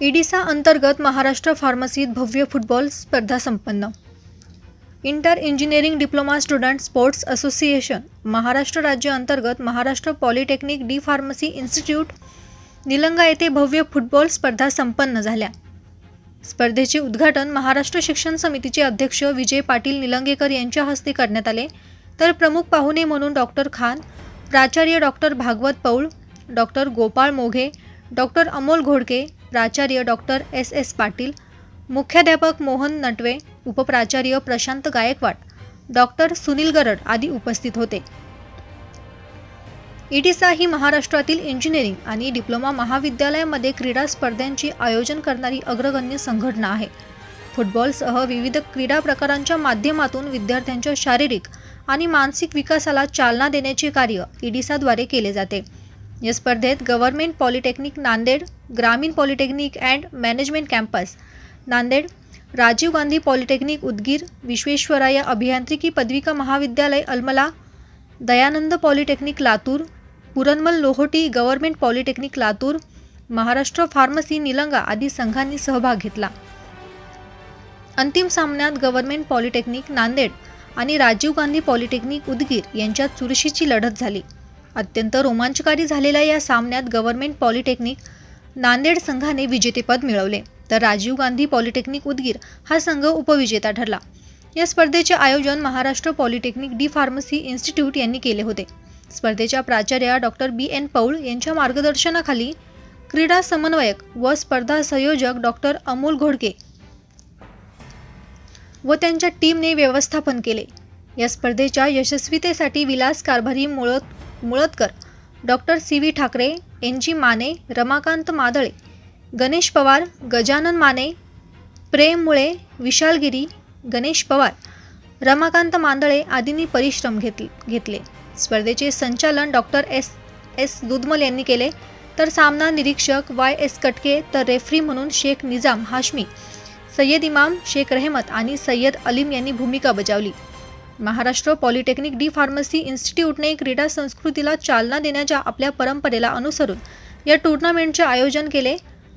इडिसा अंतर्गत महाराष्ट्र फार्मसीत भव्य फुटबॉल स्पर्धा संपन्न. Inter engineering diploma student sports association Maharashtra राज्य अंतर्गत Maharashtra polytechnic D pharmacy institute Nilanga येथे भव्य फुटबॉल स्पर्धा संपन्न झाल्या. स्पर्धेचे उद्घाटन महाराष्ट्र शिक्षण समितीचे अध्यक्ष विजय पाटील निलंगेकर यांच्या हस्ते करण्यात आले. तर प्रमुख पाहुणे म्हणून डॉक्टर खान प्राचार्य doctor Bhagwat Paul doctor Gopal Moghe doctor Amol Ghodke प्राचार्य डॉक्टर एस. एस. पाटील मुख्याध्यापक मोहन नटवे उपप्राचार्य प्रशांत गायकवाड डॉक्टर सुनील गरड आदी उपस्थित होते. इटिसा ही महाराष्ट्रातील इंजिनिअरिंग आणि डिप्लोमा महाविद्यालयामध्ये क्रीडा स्पर्धांची आयोजन करणारी अग्रगण्य संघटना आहे. फुटबॉलसह विविध क्रीडा प्रकारांच्या माध्यमातून विद्यार्थ्यांच्या शारीरिक आणि मानसिक विकासाला चालना देण्याचे कार्य इडिसाद्वारे केले जाते. या स्पर्धेत government polytechnic Nanded Gramin polytechnic and management campus Nanded Rajiv Gandhi polytechnic Udgir Visvesvaraya अभियांत्रिकी पदविका महाविद्यालय Almala Dayanand polytechnic Latur Puranmal Lahoti government polytechnic Latur Maharashtra pharmacy Nilanga आदी संघांनी सहभाग घेतला. अंतिम सामन्यात गव्हर्मेंट पॉलिटेक्निक नांदेड आणि राजीव गांधी पॉलिटेक्निक उदगीर यांच्यात चुरशीची लढत झाली. अत्यंत रोमांचकारी झालेल्या या सामन्यात गव्हर्नमेंट पॉलिटेक्निक नांदेड संघाने विजेतेपद मिळवले. तर राजीव गांधी पॉलिटेक्निक उदगीर हा संघ उपविजेता ठरला. या स्पर्धेचे आयोजन Maharashtra polytechnic D pharmacy institute यांनी केले होते. स्पर्धेच्या प्राचार्या डॉक्टर बी एन पौळ यांच्या मार्गदर्शनाखाली क्रीडा समन्वयक व स्पर्धा संयोजक डॉक्टर अमोल घोडके व त्यांच्या टीमने व्यवस्थापन केले. या स्पर्धेच्या यशस्वीतेसाठी Vilas Karbhari Mulat Mulatkar. Doctor C. V. Thakre N. G. Mane Ramakant Madale Ganesh Pawar Gajanan Mane Prem Mule Vishalgiri Ganesh Pawar Ramakant Mandale आदींनी परिश्रम घेतले घेतले. स्पर्धेचे संचालन डॉक्टर एस. एस. दुधमल यांनी केले. तर सामना निरीक्षक वाय. एस. कटके तर रेफरी म्हणून शेख निजाम हाशमी सय्यद इमाम शेख रहमत आणि सय्यद अलीम यांनी भूमिका बजावली. महाराष्ट्र पॉलिटेक्निक डी फार्मसी इन्स्टिट्यूटने क्रीडा संस्कृतीला चालना देण्याच्या आपल्या परंपरेला अनुसरून या टुर्नामेंटचे आयोजन केले.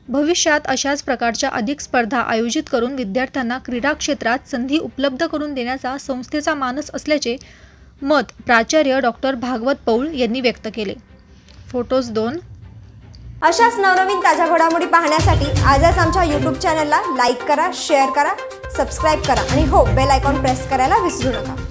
भविष्यात अशाच प्रकारच्या अधिक स्पर्धा आयोजित करून विद्यार्थ्यांना क्रीडा क्षेत्रात संधी उपलब्ध करून देण्याचा संस्थेचा मानस असल्याचे मत प्राचार्य डॉक्टर भागवत पौळ यांनी व्यक्त केले. फोटोज दोन. अशाच नवनवीन ताज्या घडामोडी पाहण्यासाठी आजच आमच्या यूट्यूब चॅनलला लाईक करा शेअर करा सबस्क्राईब करा आणि हो बेल आयकॉन प्रेस करायला विसरू नका.